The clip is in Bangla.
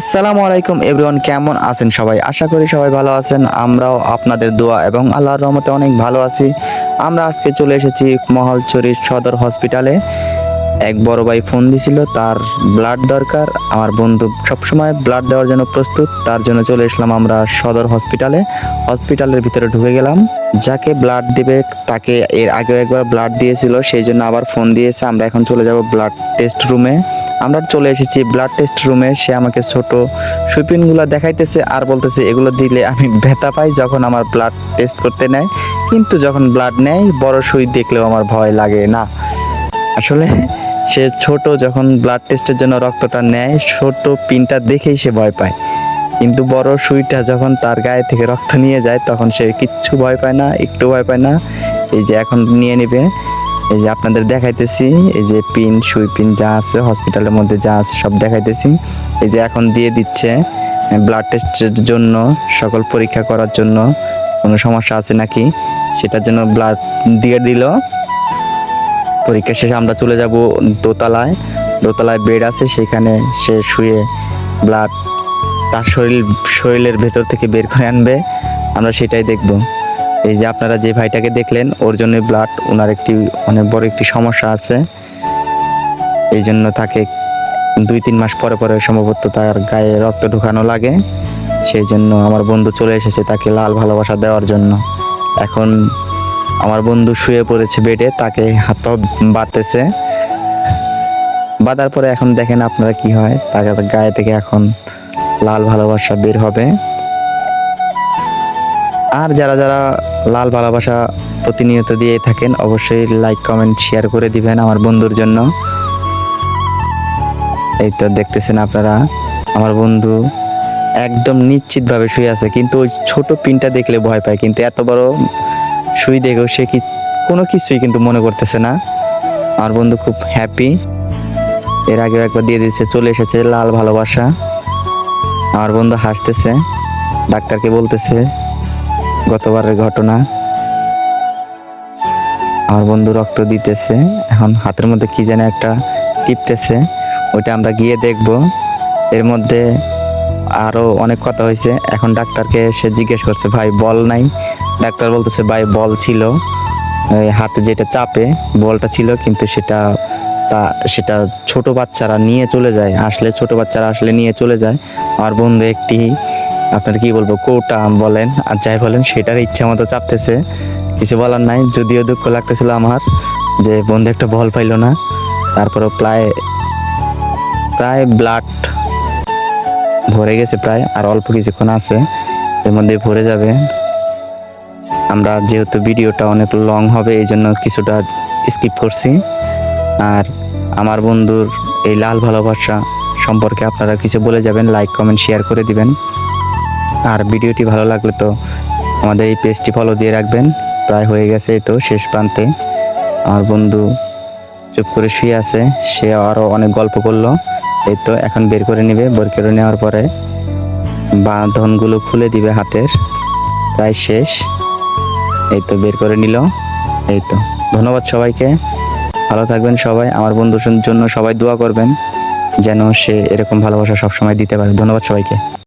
আসসালামু আলাইকুম এভরিওয়ান, কেমন আছেন সবাই? আশা করি সবাই ভালো আছেন। আমরাও আপনাদের দোয়া এবং আল্লাহর রহমতে অনেক ভালো আছি। আমরা আজকে চলে এসেছি মহলচুরির সদর হসপিটালে। এক বড় ভাই ফোন দিছিল, তার ব্লাড দরকার। আমার বন্ধু সবসময় ব্লাড দেওয়ার জন্য প্রস্তুত। তার জন্য চলে এসলাম আমরা সদর হসপিটালে হসপিটালের ভিতরে ঢুকে গেলাম। যাকে ব্লাড দিবে, তাকে এর আগেও একবার ব্লাড দিয়েছিল, সেই জন্য আবার ফোন দিয়েছে। আমরা এখন চলে যাব ব্লাড টেস্ট রুমে আমরা চলে এসেছি ব্লাড টেস্ট রুমে সে আমাকে ছোট সুইপিনগুলো দেখাইতেছে আর বলতেছে, এগুলো দিলে আমি ব্যথা পাই যখন আমার ব্লাড টেস্ট করতে নেয়। কিন্তু যখন ব্লাড নেয়, বড় সুই দেখলেও আমার ভয় লাগে না। আসলে সে ছোট যখন ব্লাড টেস্টের জন্য রক্তটা নেয়, ছোট পিনটা দেখেই সে ভয় পায়। কিন্তু বড় সুইটা যখন তার গায়ে থেকে রক্ত নিয়ে যায়, তখন সে কিচ্ছু ভয় পায় না, একটু ভয় পায় না। এই যে এখন নিয়ে নেবে, এই যে আপনাদের দেখাইতেছি, এই যে পিন, সুই পিন যা আছে হসপিটালের মধ্যে যা আছে, সব দেখাইতেছি। এই যে এখন দিয়ে দিচ্ছে ব্লাড টেস্টের জন্য, সকল পরীক্ষা করার জন্য। কোনো সমস্যা আছে নাকি? সেটার জন্য ব্লাড দিয়ে দিল। পরীক্ষা শেষে আমরা চলে যাব দোতলায়। দোতলায় বেড আছে, সেখানে সে শুয়ে ব্লাড তার শরীর, শরীরের ভেতর থেকে বের করে আনবে। আমরা সেটাই দেখব। এই যে আপনারা যে ভাইটাকে দেখলেন, ওর জন্য ব্লাড ওনার একটি, অনেক বড় একটি সমস্যা আছে। এই জন্য তাকে দুই, তিন মাস পরে পরে সম্ভবত তার গায়ে রক্ত ঢুকানো লাগে। সেই জন্য আমার বন্ধু চলে এসেছে তাকে লাল ভালোবাসা দেওয়ার জন্য। এখন আমার বন্ধু শুয়ে পড়েছে বেডে, তাকে হাত পা বাঁধতেছে বাঁধার পরে এখন দেখেন আপনারা কি হয়, তাকে গায়ে থেকে এখন লাল ভালোবাসা বের হবে। আর যারা যারা লাল ভালোবাসা প্রতিনিয়ত দিয়ে থাকেন, অবশ্যই লাইক কমেন্ট শেয়ার করে দিবেন আমার বন্ধুর জন্য। এই তো দেখতেছেন আপনারা, আমার বন্ধু একদম নিশ্চিতভাবে শুয়ে আছে, কিন্তু ওই ছোট পিনটা দেখলে ভয় পায়, কিন্তু এত বড় শুই দেখেও সে কি কোনো কিছুই কিন্তু মনে করতেছে না। আমার বন্ধু খুব হ্যাপি এর আগেও একবার দিয়ে দিয়েছে, চলে এসেছে লাল ভালোবাসা। আমার বন্ধু হাসতেছে, ডাক্তারকে বলতেছে গতবারের ঘটনা। আমার বন্ধু রক্ত দিতেছে, এখন হাতের মধ্যে কি যেন একটা টিপতেছে, ওইটা আমরা গিয়ে দেখব। এর মধ্যে আরও অনেক কথা হয়েছে। এখন ডাক্তারকে সে জিজ্ঞেস করছে, ভাই, বল নাই? ডাক্তার বলতেছে, ভাই, বল ছিল। হাতে যেটা চাপে, বলটা ছিল, কিন্তু সেটা তা, সেটা ছোট বাচ্চারা নিয়ে চলে যায়। আসলে ছোট বাচ্চারা আসলে নিয়ে চলে যায়। আমার বন্ধু, একটি, আপনার কি বলব, কৌটা বলেন, আর যাই বলেন, সেটার ইচ্ছা মতো চাপতেছে। কিছু বলার নাই, যদিও দুঃখ লাগতেছিল আমার যে বন্ধু একটা বল পাইলো না। তারপরে প্রায় প্রায় ব্লাড ভরে গেছে প্রায়, আর অল্প কিছুক্ষণ আছে, এর মধ্যে ভরে যাবে। আমরা যেহেতু ভিডিওটা অনেক লং হবে, এই জন্য কিছুটা স্কিপ করছি। আর আমার বন্ধুর এই লাল ভালোবাসা সম্পর্কে আপনারা কিছু বলে যাবেন লাইক কমেন্ট শেয়ার করে দিবেন। আর ভিডিওটি ভালো লাগলে তো আমাদের এই পেজটি ফলো দিয়ে রাখবেন। প্রায় হয়ে গেছে তো শেষ প্রান্তে। আমার বন্ধু চুপ করে শুয়ে আছে, সে আরও অনেক গল্প করল। এই তো এখন বের করে নেবে, বের করে নেওয়ার পরে বাঁধনগুলো খুলে দিবে হাতের। প্রায় শেষ। এই তো বের করে নিল। এই তো। ধন্যবাদ সবাইকে। ভালো থাকবেন সবাই। আমার বন্ধুর জন্য সবাই দোয়া করবেন, যেন সে এরকম ভালোবাসা সবসময় দিতে পারে। ধন্যবাদ সবাইকে।